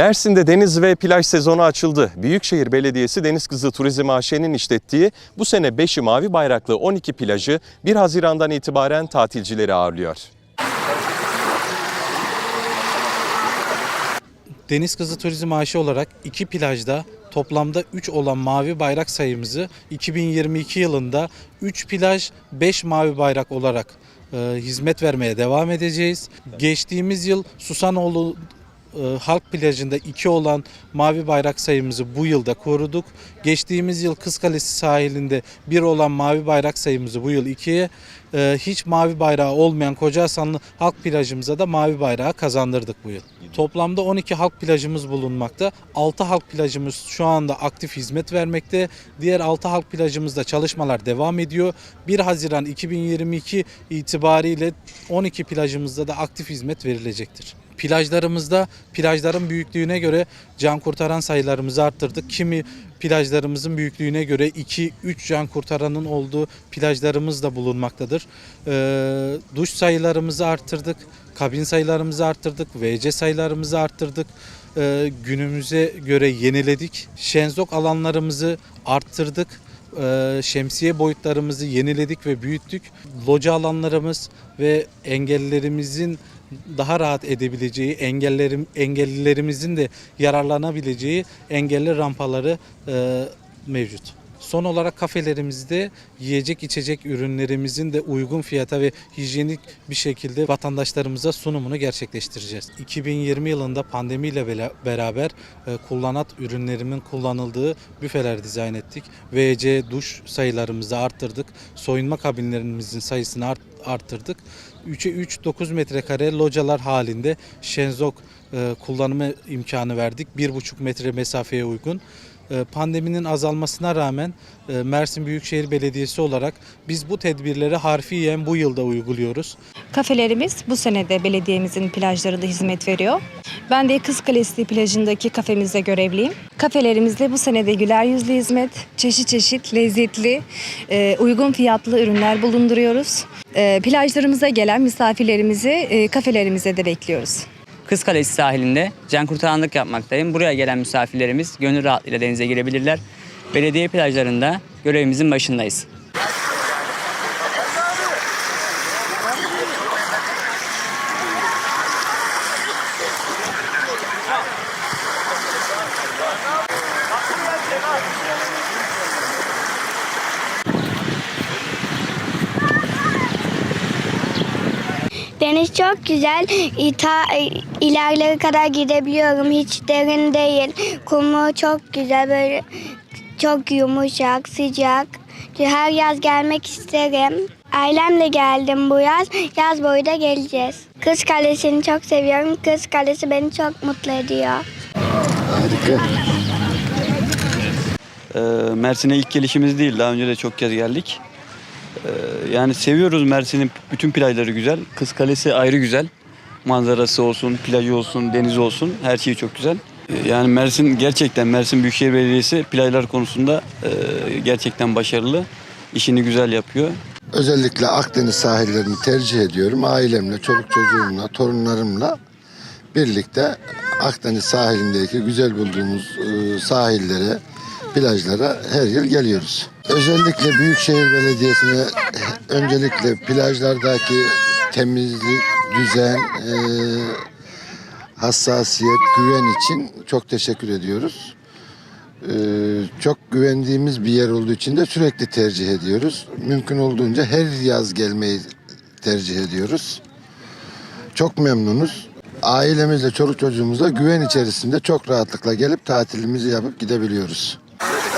Mersin'de deniz ve plaj sezonu açıldı. Büyükşehir Belediyesi Deniz Kızı Turizm AŞ'nin işlettiği bu sene 5'i mavi bayraklı 12 plajı 1 Haziran'dan itibaren tatilcileri ağırlıyor. Deniz Kızı Turizm AŞ olarak iki plajda toplamda 3 olan mavi bayrak sayımızı 2022 yılında 3 plaj 5 mavi bayrak olarak e, hizmet vermeye devam edeceğiz. Geçtiğimiz yıl Susanoğlu e, halk plajında 2 olan mavi bayrak sayımızı bu yılda koruduk. Geçtiğimiz yıl Kız Kalesi sahilinde 1 olan mavi bayrak sayımızı bu yıl 2'ye, e, hiç mavi bayrağı olmayan Kocahasanlı halk plajımıza da mavi bayrağı kazandırdık bu yıl. Toplamda 12 halk plajımız bulunmakta. 6 halk plajımız şu anda aktif hizmet vermekte. Diğer 6 halk plajımızda çalışmalar devam ediyor. 1 Haziran 2022 itibariyle 12 plajımızda da aktif hizmet verilecektir. Plajlarımızda plajların büyüklüğüne göre can kurtaran sayılarımızı arttırdık. Kimi plajlarımızın büyüklüğüne göre 2-3 can kurtaranın olduğu plajlarımız da bulunmaktadır. Ee, duş sayılarımızı arttırdık. Kabin sayılarımızı arttırdık. WC sayılarımızı arttırdık. Ee, günümüze göre yeniledik. Şenzok alanlarımızı arttırdık. Ee, şemsiye boyutlarımızı yeniledik ve büyüttük. Loca alanlarımız ve engellerimizin daha rahat edebileceği, engellerim, engellilerimizin de yararlanabileceği engelli rampaları e, mevcut. Son olarak kafelerimizde yiyecek içecek ürünlerimizin de uygun fiyata ve hijyenik bir şekilde vatandaşlarımıza sunumunu gerçekleştireceğiz. 2020 yılında pandemiyle beraber e, kullanat ürünlerimin kullanıldığı büfeler dizayn ettik. VC duş sayılarımızı arttırdık. Soyunma kabinlerimizin sayısını art- arttırdık. 3'e 3 9 metrekare localar halinde şenzok e, kullanımı imkanı verdik. 1,5 metre mesafeye uygun. E, Pandeminin azalmasına rağmen e, Mersin Büyükşehir Belediyesi olarak biz bu tedbirleri harfiyen bu yılda uyguluyoruz. Kafelerimiz bu sene de belediyemizin plajlarında hizmet veriyor. Ben de Kız Kalesi plajındaki kafemizde görevliyim. Kafelerimizde bu sene de güler yüzlü hizmet, çeşit çeşit lezzetli, e, uygun fiyatlı ürünler bulunduruyoruz. Plajlarımıza gelen misafirlerimizi kafelerimize de bekliyoruz. Kız Kalesi sahilinde can kurtaranlık yapmaktayım. Buraya gelen misafirlerimiz gönül rahatlığıyla denize girebilirler. Belediye plajlarında görevimizin başındayız. Deniz çok güzel. İta, ilerlere kadar gidebiliyorum. Hiç derin değil. Kumu çok güzel. Böyle çok yumuşak, sıcak. Her yaz gelmek isterim. Ailemle geldim bu yaz. Yaz boyu da geleceğiz. Kız Kalesi'ni çok seviyorum. Kız Kalesi beni çok mutlu ediyor. Ee, Mersin'e ilk gelişimiz değil. Daha önce de çok kez geldik. Ee, yani seviyoruz Mersin'in bütün plajları güzel. Kız Kalesi ayrı güzel. Manzarası olsun, plajı olsun, deniz olsun her şeyi çok güzel. Ee, Yani Mersin gerçekten Mersin Büyükşehir Belediyesi plajlar konusunda e, gerçekten başarılı. İşini güzel yapıyor. Özellikle Akdeniz sahillerini tercih ediyorum. Ailemle, çoluk çocuğumla, torunlarımla birlikte Akdeniz sahilindeki güzel bulduğumuz e, sahillere, plajlara her yıl geliyoruz. Özellikle Büyükşehir Belediyesi'ne öncelikle plajlardaki temizlik, düzen, e, hassasiyet, güven için çok teşekkür ediyoruz. Ee, çok güvendiğimiz bir yer olduğu için de sürekli tercih ediyoruz. Mümkün olduğunca her yaz gelmeyi tercih ediyoruz. Çok memnunuz. Ailemizle, çoluk çocuğumuzla güven içerisinde çok rahatlıkla gelip tatilimizi yapıp gidebiliyoruz. Yeah.